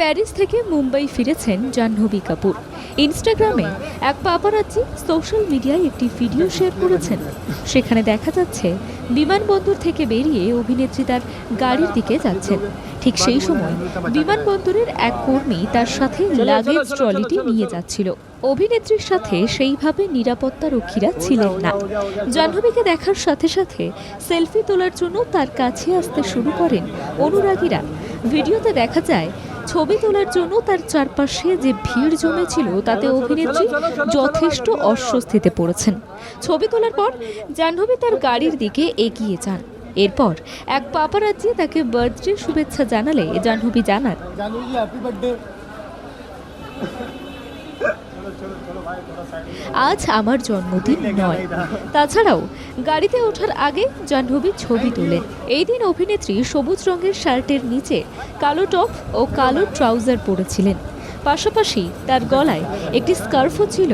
Paris থেকে মুম্বাই ফিরেছেন জাহ্নবী কাপুর। ইনস্টাগ্রামে এক পাপারাজ্জি সোশ্যাল মিডিয়ায় একটি ভিডিও শেয়ার করেছেন। সেখানে দেখা যাচ্ছে, বিমানবন্দর থেকে বেরিয়ে অভিনেত্রী তার গাড়ির দিকে যাচ্ছেন। ঠিক সেই সময় বিমানবন্দরের এক কর্মী তার সাথে লাগেজ ট্রলিটি নিয়ে যাচ্ছিল। অভিনেত্রীর সাথে সেইভাবে নিরাপত্তা রক্ষীরা ছিলেন না। জাহ্নবীকে দেখার সাথে সাথে সেলফি তোলার জন্য তার কাছে আসতে শুরু করেন অনুরাগীরা। ভিডিওতে দেখা যায় ছবি তোলার জন্য তার চারপাশে যে ভিড় জমেছিল তাতে অভিনেত্রী যথেষ্ট অস্বস্তিতে পড়েছেন। ছবি তোলার পর জাহ্নবী তার গাড়ির দিকে এগিয়ে যান। এরপর এক পাপারাজ্জি তাকে বার্থডে শুভেচ্ছা জানালে জাহ্নবী জানান আজ আমার জন্মদিন নয়। তাছাড়াও, গাড়িতে ওঠার আগে জাহ্নবী ছবি তোলেন। এই দিন অভিনেত্রী সবুজ রঙের শার্টের নিচে কালো টপ ও কালো ট্রাউজার পরেছিলেন। পাশাপাশি তার গলায় একটি স্কার্ফও ছিল।